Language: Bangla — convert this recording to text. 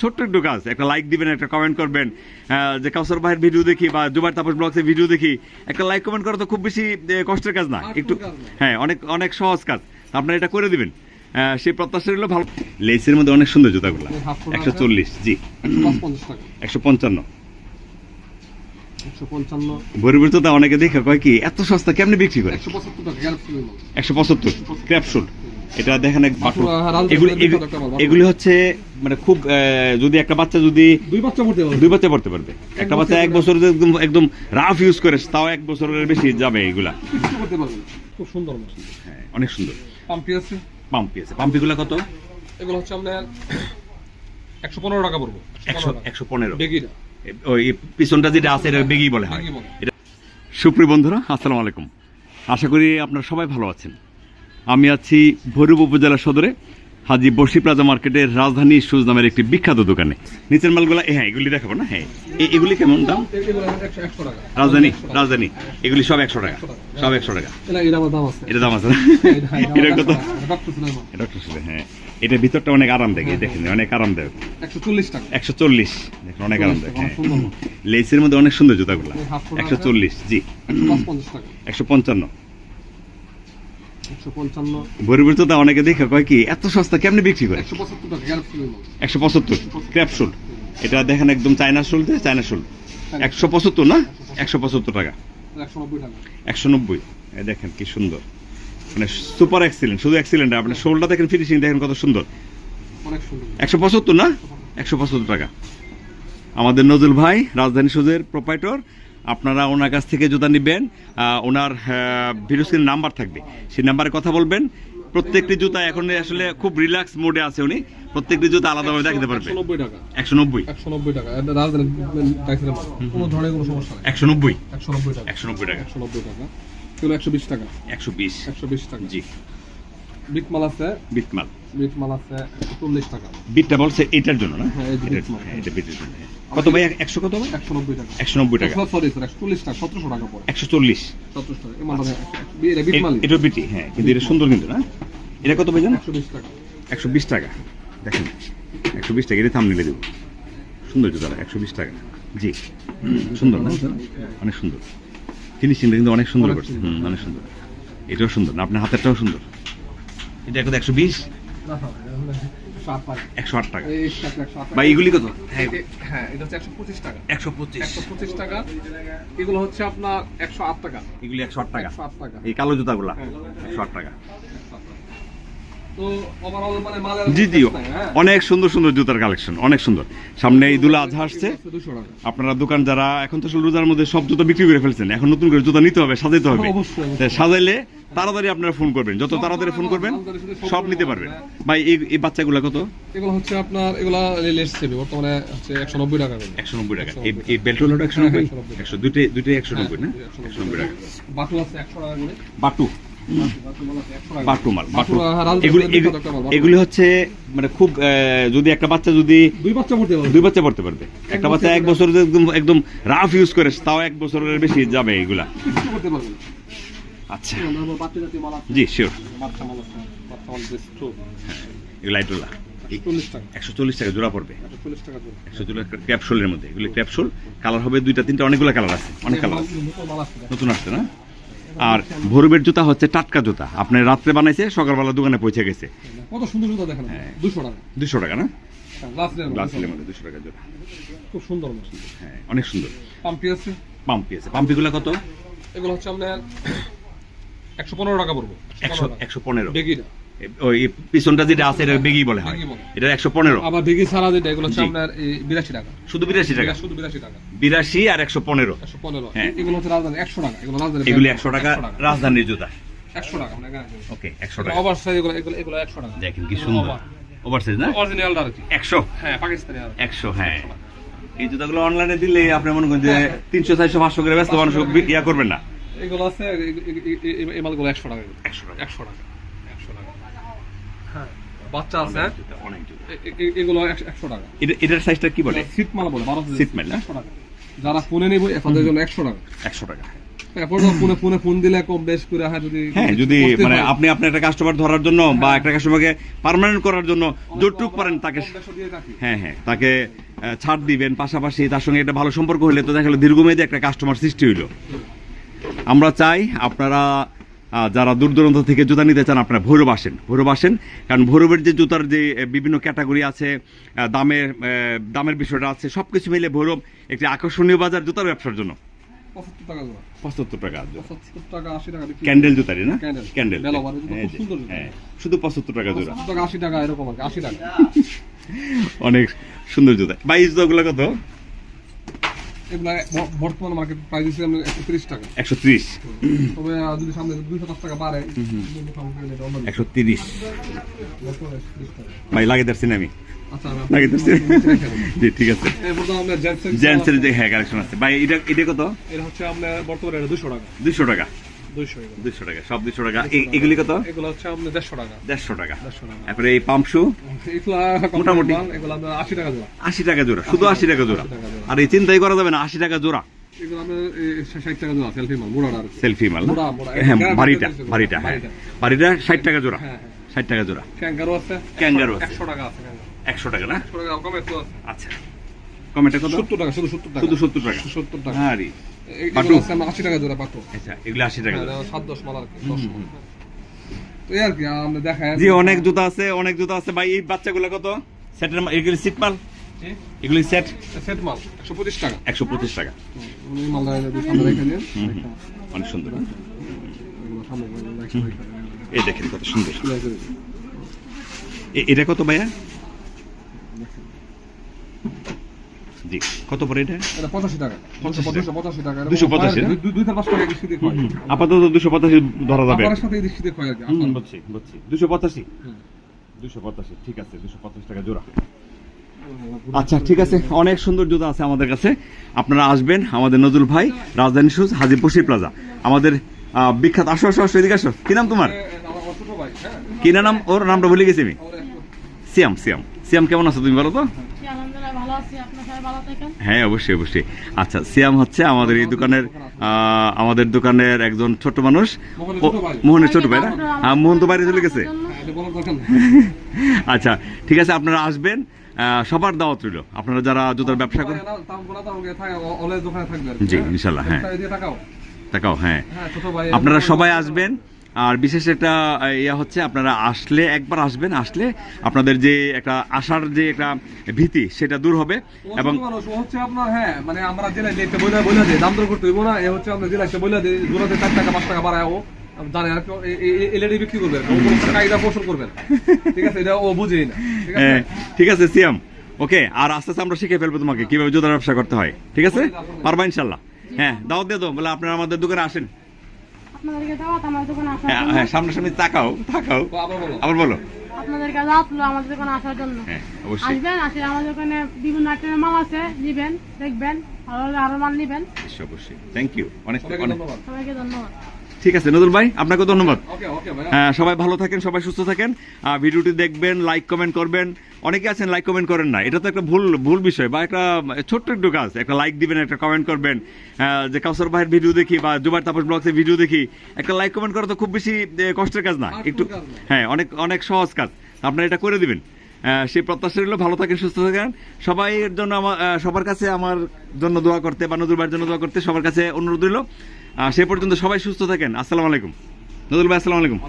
ছোট্ট একটু কাজ। একটা লাইক দিবেন একটা কমেন্ট করবেন যে কাউসার ভাইয়ের ভিডিও দেখি বা দুবার তাপস ব্লগসের ভিডিও দেখি একটা লাইক কমেন্ট করা তো খুব বেশি কষ্টের কাজ না। একটু। হ্যাঁ অনেক অনেক সহজ কাজ। আপনারা এটা করে দিবেন। সেই প্রত্যাশা হলো ভালো। লেসের মধ্যে অনেক সুন্দর জুতাগুলো। একশো চল্লিশ জি। একশো পঞ্চান্ন। ভরিপুর অনেকে দেখে কয় কি এত সস্তা কেমনি বিক্রি করে? একশো পঁচাত্তর এটা দেখেন এগুলি হচ্ছে মানে খুব যদি একটা বাচ্চা যদি দুই বাচ্চা পড়তে পারবে। দুই বাচ্চা পড়তে পারবে। একটা বাচ্চা এক বছর একদম একদম রাফ ইউজ করে তাও এক বছরের বেশি যাবে এগুলা। খুব সুন্দর হ্যাঁ অনেক সুন্দর। পাম্পি আছে? পাম্পি আছে। পাম্পিগুলো কত? এগুলো হচ্ছে আপনার একশো পনেরো টাকা পড়ব। একশো একশো পনেরো। ওই পিছনটা যেটা আছে এটা বেগি বলে হয়। এটা সুপ্রিয় বন্ধুরা আসসালামু আলাইকুম। আশা করি আপনারা সবাই ভালো আছেন। আমি আছি ভৈরব উপজেলা সদরে। হাজি বর্ষি প্লাজা মার্কেটের রাজধানী শুজ নামের একটি বিখ্যাত দোকানে। নিচের মালগুলো হ্যাঁ এগুলি দেখাবো না? হ্যাঁ। এগুলি কেমন দাম? রাজধানী রাজধানী। এগুলি সব একশো টাকা। সব একশো টাকা। এটা দাম আছে এটা কত? ডক্টর হ্যাঁ। এটা ভিতরটা অনেক আরামদায়ক এই দেখেন অনেক আরামদায়ক। একশো চল্লিশ। একশো চল্লিশ দেখেন অনেক আরামদায়ক অনেক হ্যাঁ। লেসের মধ্যে অনেক সুন্দর জুতাগুলো। একশো চল্লিশ জি। একশো পঞ্চান্ন। একশো পঞ্চান্ন। ভরিপুর জুতা অনেকে দেখে কয় কি এত সস্তা কেমনি বিক্রি করে? একশো পঁচাত্তর টাকা একশো পঁচাত্তর ক্র্যাপসুল এটা দেখেন একদম চায়না শুল চায়না শুল একশো পঁচাত্তর না? একশো পঁচাত্তর টাকা। একশো নব্বই দেখেন কি সুন্দর। মানে সুপার এক্সিলেন্ট শুধু এক্সিলেন্ট আপনি শোলটা দেখেন ফিনিশিং দেখেন কত সুন্দর। একশো পঁচাত্তর না? একশো পঁচাত্তর টাকা। আমাদের নজরুল ভাই রাজধানী সুজের প্রোপাইটর আপনারা ওনার কাছ থেকে জুতা নেবেন ওনার ভিডিও স্ক্রিন নাম্বার থাকবে। সেই নাম্বারে কথা বলবেন। প্রত্যেকটি জুতা এখন আসলে খুব রিল্যাক্স মোডে আছে উনি। প্রত্যেকটি জুতা আলাদাভাবে দেখাতে পারবে। একশো নব্বই টাকা। একশো নব্বই? টাকা। কোনো ধরনের কোনো সমস্যা একশো নব্বই? একশো নব্বই টাকা। একশো নব্বই টাকা। একশো নব্বই টাকা। একশো বিশ টাকা। একশো বিশ। একশো বিশ টাকা। জি। বিট মাল আছে? বিটমাল বিট মাল আছে একশো চল্লিশ টাকা। বিটটা বলছে এটার জন্য না? হ্যাঁ, বিটমাল। হ্যাঁ, এটা বিটের জন্য হ্যাঁ। কত ভাই? একশো কত ভাই? একশো নব্বই টাকা। একশো নব্বই টাকা। সরি স্যার একশো চল্লিশ টাকা সতেরোশো টাকা পড়ে। একশো চল্লিশ। সতেরোশো টাকা এই এটা বিট মাল এটা বিটি হ্যাঁ কিন্তু এটা সুন্দর কিন্তু না? এটা কত ভাই জানো? একশো বিশ টাকা। একশো বিশ টাকা। দেখেন একশো বিশ টাকা এটা থাম নিলে দেবো। সুন্দর জুতা একশো বিশ টাকা। জি সুন্দর না? অনেক সুন্দর। ফিনিশিংটা কিন্তু অনেক সুন্দর করছে। হুম, অনেক সুন্দর। এটাও সুন্দর না? আপনার হাতেরটাও সুন্দর। এটা এখন একশো বিশ? একশো আট টাকা। বা এইগুলি কত? হ্যাঁ হ্যাঁ এটা হচ্ছে একশো পঁচিশ টাকা। একশো পঁচিশ। একশো পঁচিশ টাকা। এগুলো হচ্ছে আপনার একশো আট টাকা। এগুলি একশো আট টাকা। একশো আট টাকা। এই কালো জুতাগুলা? হ্যাঁ। একশো আট টাকা তো ওভারঅল মানে মালের জি জি হ্যাঁ? অনেক সুন্দর সুন্দর জুতার কালেকশন অনেক সুন্দর। সামনে ঈদুল আজহা আসছে। আপনারা দোকান যারা এখন তো রোজার মধ্যে সব জুতা বিক্রি করে ফেলছেন। এখন নতুন করে জুতা নিতে হবে সাজাইতে হবে। অবশ্যই। সাজাইলে তাড়াতাড়ি আপনারা ফোন করবেন। যত তাড়াতাড়ি ফোন করবেন সব নিতে পারবেন। ভাই এই বাচ্চাগুলো কত? এগুলো হচ্ছে আপনার এগুলা লেস সেবি বর্তমানে হচ্ছে একশো নব্বই টাকা করে। একশো নব্বই টাকা। এই এই বেল্ট হলো একশো নব্বই? হ্যাঁ, 190 একশো দুইটাই দুইটাই একশো নব্বই না? হ্যাঁ, একশো নব্বই টাকা। বাটু আছে একশো টাকা করে। বাটু? হ্যাঁ, এগুলি হচ্ছে মানে খুব যদি একটা বাচ্চা যদি দুই বাচ্চা পড়তে পারবে। দুই বাচ্চা পড়তে পারবে। একটা বাচ্চা এক বছর একদম একদম রাফ ইউজ করে তাও এক বছরের বেশি যাবে এগুলা। আচ্ছা। জি শিওর টু এগুলো একশো চল্লিশ টাকা জোড়া পড়বে। একশো চল্লিশ টাকা ক্যাপসুলের মধ্যে। এগুলি ক্যাপসুল কালার হবে দুইটা তিনটা অনেকগুলো কালার আছে। অনেক কালার নতুন আসছে না? আর ভোরবের জুতা হচ্ছে টাটকা জুতা। আপনি রাত্রে বানাইছে সকালবেলা দোকানে পৌঁছে গেছে। কত সুন্দর জুতা দেখেন। হ্যাঁ। দুশো টাকা। দুশো টাকা না? গ্লাস গ্লাসের মধ্যে দুশো টাকা জোড়া খুব সুন্দর হ্যাঁ অনেক সুন্দর। পাম্পি আছে? পাম্পি আছে। পাম্পিগুলো কত? এগুলো হচ্ছে আপনার একশো পনেরো টাকা পড়ব। একশো একশো পনেরো। বেগিটা ওই পিছনটা যেটা আছে এটা বেগি বলে হয় এটা একশো পনেরো আবার বেগি ছাড়া যেটা এগুলো হচ্ছে আপনার বিরাশি টাকা শুধু বিরাশি টাকা শুধু বিরাশি টাকা বিরাশি আর একশো পনেরো একশো পনেরো হ্যাঁ। এগুলো হচ্ছে রাজধানী একশো টাকা এগুলো রাজধানী এগুলি একশো টাকা রাজধানীর জুতা একশো টাকা মানে ওকে একশো টাকা ওভার সাইজ এগুলো এগুলো একশো টাকা দেখেন কি সুন্দর ওভার সাইজ না অরিজিনালটা আর কি একশো হ্যাঁ পাকিস্তানি একশো হ্যাঁ এই জুতাগুলো অনলাইনে দিলে আপনি মনে করেন যে তিনশো চারশো পাঁচশো করে ব্যস্ত মানুষ ইয়া করবেন না এগুলো আছে এই মালগুলো একশো টাকা একশো টাকা একশো টাকা হ্যাঁ বাচ্চা আছে এগুলো একশো একশো টাকা। এটার সাইজটা কি বলে? সিট বলে বারো Seat একশো টাকা। যারা ফোনে নিব তাদের জন্য একশো টাকা। একশো টাকা। ফোনে ফোনে ফোন দিলে কম বেশ করে যদি হ্যাঁ যদি মানে আপনি আপনার একটা কাস্টমার ধরার জন্য বা একটা কাস্টমারকে পার্মানেন্ট করার জন্য যতটুক পারেন তাকে। হ্যাঁ হ্যাঁ তাকে ছাড় দিবেন। পাশাপাশি তার সঙ্গে একটা ভালো সম্পর্ক হলে তো দেখা গেলো দীর্ঘমেয়াদী একটা কাস্টমার সৃষ্টি হইল। আমরা চাই আপনারা যারা দূর দূরান্ত থেকে জুতা নিতে চান আপনারা ভৈরব আসেন। ভৈরব আসেন কারণ ভৈরবের যে জুতার যে বিভিন্ন ক্যাটাগরি আছে দামের দামের বিষয়টা আছে সব কিছু মিলে ভৈরব একটি আকর্ষণীয় বাজার জুতার ব্যবসার জন্য। পঁচাত্তর টাকা ক্যান্ডেল জুতারি না? ক্যান্ডেল। ক্যান্ডেল। বেলবারি জুতা এই খুব যে, সুন্দর জুতা। হ্যাঁ শুধু পঁচাত্তর টাকা জোড়া। আশি টাকা এরকম আশি টাকা। অনেক সুন্দর জুতা। ভাই এই কত? এগুলা বর্তমান মার্কেট প্রাইস দিচ্ছি আমরা একশো তিরিশ টাকা। একশো ত্রিশ। তবে যদি সামনে দুইশো পাঁচ টাকা বাড়ে একশো তিরিশ। বর্তমানে 30 টাকা। ভাই লাগিয়ে আমি আচ্ছা আমি লাগিয়ে দিচ্ছি ঠিক আছে। জেন্টসের যে হ্যাঁ কালেকশন আছে। ভাই এটা এটা কত? এটা হচ্ছে আপনার বর্তমানে দুশো টাকা। দুইশো টাকা। দুইশো দুইশো টাকা সব দুইশো টাকা। এগুলি কত? এগুলো হচ্ছে আপনার দেড়শো টাকা। দেড়শো টাকা। তারপরে এই পাম্প শু? মোটামুটি। এগুলো আপনার আশি টাকা জোড়া। আশি টাকা জোড়া শুধু আশি টাকা জোড়া। 80 টাকা জোড়া। আর এই চিন্তাই করা যাবে না আশি টাকা জোড়া। এগুলো আপনার এই ষাট টাকা জোড়া সেলফি মাল মোড়াটা আর কি। সেলফি মাল না? মোড়া, মোড়া। হ্যাঁ বাড়িটা বাড়িটা হ্যাঁ। বাড়িটা। বাড়িটা ষাট টাকা জোড়া। ষাট টাকা জোড়া। ক্যাঙ্গারও আছে? ক্যাঙ্গারু একশো টাকা আছে একশো টাকা না? একশো টাকা কমে তো আছে। আচ্ছা। কত? সত্তর টাকা শুধু সত্তর টাকা। শুধু সত্তর টাকা। সত্তর টাকা। রে। এ- পাটু? আশি টাকা জোড়া পাটো আচ্ছা এগুলো আশি টাকা সাত দশ মাল আর কি তো আর কি আমরা দেখায় জি অনেক জুতা আছে অনেক জুতা আছে। ভাই এই বাচ্চাগুলো কত? সেটের এগুলি সিট মাল? এগুলি সেট সেট মাল একশো পঁচিশ টাকা। একশো পঁচিশ টাকা। অনেক সুন্দর। এই দেখেন কত এটা কত ভাইয়া? জি কত পরে এটা? এটা পঁচাশি টাকা। পঁচাশি? দুশো পঁচাশি টাকা। দুশো পঁচাশি পাঁচ টাকা আপাতত দুশো পঁচাশি ধরা যাবে। আপনার সাথে এদিক হয় আর কি বুঝছি বুঝছি। দুশো পঁচাশি? দুশো পঁচাশি ঠিক আছে দুশো পঁচাশি টাকা জোড়া। আচ্ছা ঠিক আছে অনেক সুন্দর জুতা আছে আমাদের কাছে। আপনারা আসবেন আমাদের নজরুল ভাই রাজধানী শুজ হাজিপুর শ্রী প্লাজা। আমাদের বিখ্যাত আসো আসো আসো এদিকে আসো। কি নাম তোমার? হ্যাঁ? কি নাম? ওর নামটা ভুলে গেছি আমি। সিয়াম সিয়াম। সিয়াম কেমন আছো তুমি বলো তো? হ্যাঁ অবশ্যই অবশ্যই। আচ্ছা সিয়াম হচ্ছে আমাদের এই দোকানের আমাদের দোকানের একজন ছোট মানুষ। মোহনের ছোট ভাই। না? হ্যাঁ মোহন তো বাইরে চলে গেছে? হ্যাঁ। আচ্ছা ঠিক আছে আপনারা আসবেন। সবার দাওয়াত রইল। আপনারা যারা জুতার ব্যবসা করেন জি, হ্যাঁ? ইনশাল্লাহ, হ্যাঁ। একটা তাকাও। হ্যাঁ। হ্যাঁ, আপনারা সবাই আসবেন। আর বিশেষ একটা ইয়া হচ্ছে আপনারা আসলে একবার আসবেন আসলে আপনাদের যে একটা আসার যে একটা ভীতি সেটা দূর হবে। এবং হচ্ছে আপনার, হ্যাঁ, মানে আমরা জেলায় যে একটা বইলা- বইলা দেই, দাম দর করতে হইবো না, এ হচ্ছে আমরা জেলায় বইলা দেই, জোড়াতে চার টাকা, পাঁচ টাকা বাড়ায় ও, জানে আর এলইডি বিক্রি করবে না, ও কায়দা কৌশল করবে ঠিক আছে, এটা ও বুঝেই না, ঠিক আছে? হ্যাঁ, ঠিক সিয়াম। ওকে আর আস্তে আস্তে আমরা শিখে ফেলব তোমাকে কীভাবে জুতার ব্যবসা করতে হয় ঠিক আছে? পারবা ইনশাল্লাহ। হ্যাঁ দাওয়াত দিয়ে দাও বলে আপনারা আমাদের দোকানে আসেন আপনাদেরকে দাওয়াত আমার দোকানে আসার হ্যাঁ হ্যাঁ সামনাসামনি তাকাও তাকাও। আবার বলো। আপনাদের কাছে আপনাদেরকে দাওয়াত আমাদের দোকানে আসার জন্য। হ্যাঁ অবশ্যই। আসবেন আসলে আমাদের দোকানে বিভিন্ন আইটেমের মাল আছে নিবেন দেখবেন ভালো আরও মাল নিবেন। অবশ্যই, অবশ্যই। থ্যাংক ইউ অনেক অনেক সবাইকে ধন্যবাদ। ঠিক আছে নজরুল ভাই আপনাকে ধন্যবাদ। হ্যাঁ সবাই ভালো থাকেন সবাই সুস্থ থাকেন। ভিডিওটি দেখবেন লাইক কমেন্ট করবেন। অনেকে আছেন লাইক কমেন্ট করেন না। এটা তো একটা ভুল ভুল বিষয় বা একটা ছোট্ট একটু কাজ। একটা লাইক দিবেন একটা কমেন্ট করবেন। যে কাউসার ভাইয়ের ভিডিও দেখি বা জুবাই তাপস ব্লগসের ভিডিও দেখি একটা লাইক কমেন্ট করা তো খুব বেশি কষ্টের কাজ না। একটু। হ্যাঁ অনেক অনেক সহজ কাজ। আপনারা এটা করে দিবেন। সেই প্রত্যাশা রইল ভালো থাকেন সুস্থ থাকেন। সবাইয়ের জন্য আমার সবার কাছে আমার জন্য দোয়া করতে বা নজরুল ভাইয়ের জন্য দোয়া করতে সবার কাছে অনুরোধ রইল। সে পর্যন্ত সবাই সুস্থ থাকেন। আসসালামু আলাইকুম। নজরুল ভাই আসসালামু আলাইকুম।